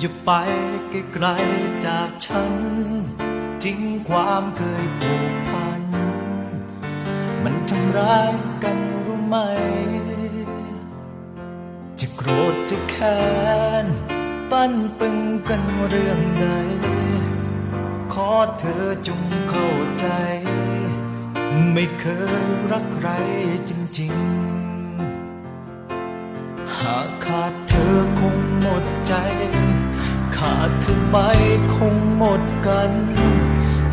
อย่างนั้นอย่าไปไกลๆจากฉัน ทิ้งความเคยผูกพัน มันทำร้ายกันรู้ไหม จะโกรธจะแค้นปั้นปึงกันเรื่องใด ขอเธอจงเข้าใจ ไม่เคยรักใครจริงๆ หากขาดเธอคงหมดใจ ขาดเธอไปคงหมดกัน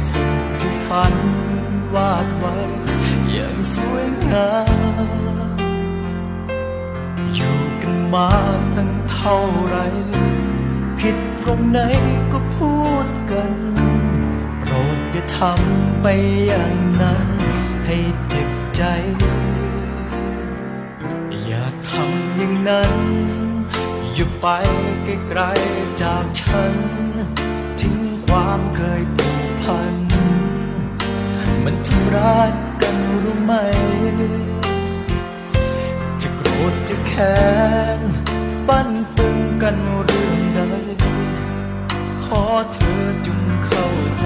สิ่งที่ฝันวาดไว้อย่างสวยงามอยู่กันมาตั้งเท่าไร ผิดตรงไหนก็พูดกัน โปรดอย่าทำไปอย่างนั้น ให้เจ็บใจ อย่าทำอย่างนั้น อย่าไปไกลๆจากฉัน ทิ้งความเคยผูกพัน มันทำร้ายกันรู้ไหม จะโกรธจะแค้นปั้นปึงกันเรื่องใด ขอเธอจงเข้าใจ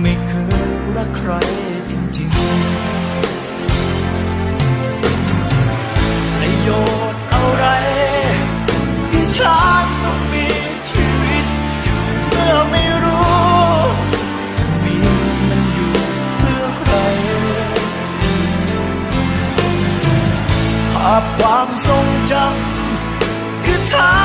ไม่เคยรักใคราพความทรงจำคือเธอ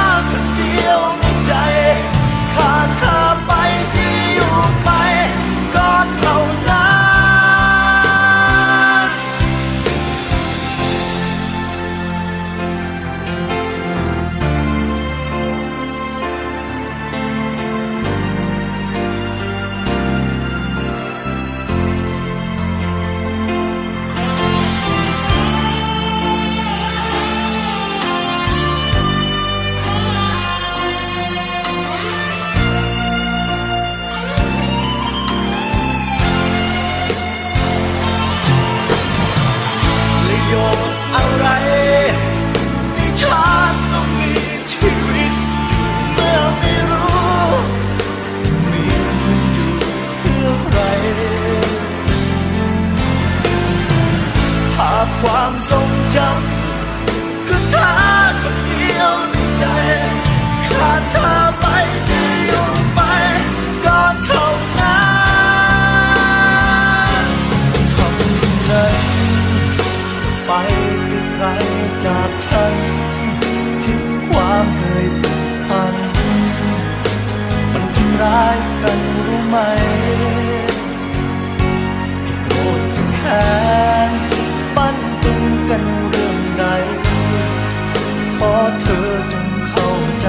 ขอเธอจงเข้าใจ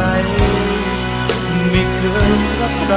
ไม่เคยรักใคร